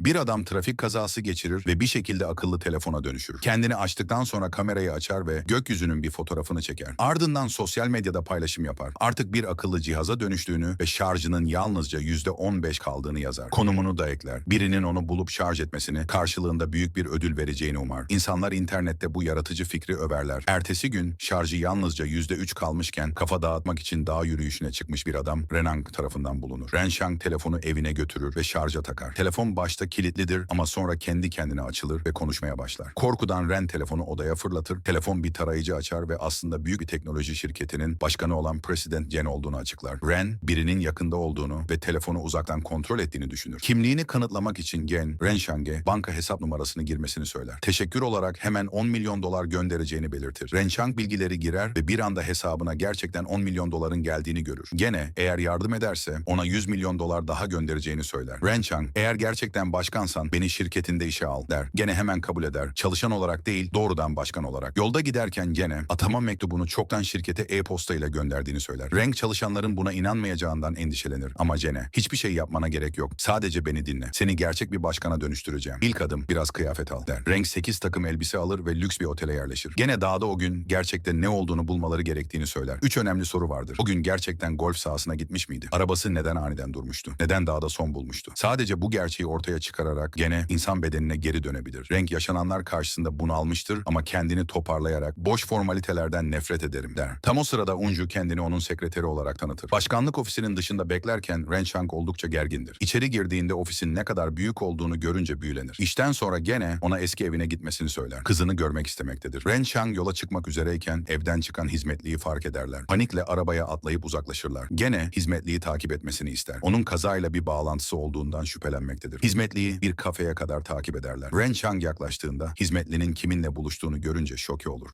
Bir adam trafik kazası geçirir ve bir şekilde akıllı telefona dönüşür. Kendini açtıktan sonra kamerayı açar ve gökyüzünün bir fotoğrafını çeker. Ardından sosyal medyada paylaşım yapar. Artık bir akıllı cihaza dönüştüğünü ve şarjının yalnızca %15 kaldığını yazar. Konumunu da ekler. Birinin onu bulup şarj etmesini, karşılığında büyük bir ödül vereceğini umar. İnsanlar internette bu yaratıcı fikri överler. Ertesi gün şarjı yalnızca %3 kalmışken kafa dağıtmak için dağ yürüyüşüne çıkmış bir adam Renang tarafından bulunur. Renshang telefonu evine götürür ve şarja takar. Telefon başta kilitlidir ama sonra kendi kendine açılır ve konuşmaya başlar. Korkudan Ren telefonu odaya fırlatır. Telefon bir tarayıcı açar ve aslında büyük bir teknoloji şirketinin başkanı olan President Jen olduğunu açıklar. Ren birinin yakında olduğunu ve telefonu uzaktan kontrol ettiğini düşünür. Kimliğini kanıtlamak için Gen, Renshang'e banka hesap numarasını girmesini söyler. Teşekkür olarak hemen 10 milyon dolar göndereceğini belirtir. Renshang bilgileri girer ve bir anda hesabına gerçekten 10 milyon doların geldiğini görür. Gene eğer yardım ederse ona 100 milyon dolar daha göndereceğini söyler. Renshang eğer gerçekten başkansan beni şirketinde işe al der. Gene hemen kabul eder. Çalışan olarak değil doğrudan başkan olarak. Yolda giderken gene atama mektubunu çoktan şirkete e-posta ile gönderdiğini söyler. Renk çalışanların buna inanmayacağından endişelenir. Ama Cene hiçbir şey yapmana gerek yok. Sadece beni dinle. Seni gerçek bir başkana dönüştüreceğim. İlk adım biraz kıyafet al der. Renk 8 takım elbise alır ve lüks bir otele yerleşir. Gene dağda o gün gerçekten ne olduğunu bulmaları gerektiğini söyler. Üç önemli soru vardır. O gün gerçekten golf sahasına gitmiş miydi? Arabası neden aniden durmuştu? Neden dağda son bulmuştu? Sadece bu gerçeği ortaya çıkararak gene insan bedenine geri dönebilir. Renk yaşananlar karşısında bunu almıştır ama kendini toparlayarak boş formalitelerden nefret ederim der. Tam o sırada Unju kendini onun sekreteri olarak tanıtır. Başkanlık ofisinin dışında beklerken Renchang oldukça gergindir. İçeri girdiğinde ofisin ne kadar büyük olduğunu görünce büyülenir. İşten sonra gene ona eski evine gitmesini söyler. Kızını görmek istemektedir. Renchang yola çıkmak üzereyken evden çıkan hizmetliyi fark ederler. Panikle arabaya atlayıp uzaklaşırlar. Gene hizmetliyi takip etmesini ister. Onun kazayla bir bağlantısı olduğundan şüphelenmektedir. Hizmetliyi bir kafeye kadar takip ederler. Renchang yaklaştığında hizmetlinin kiminle buluştuğunu görünce şoke olur.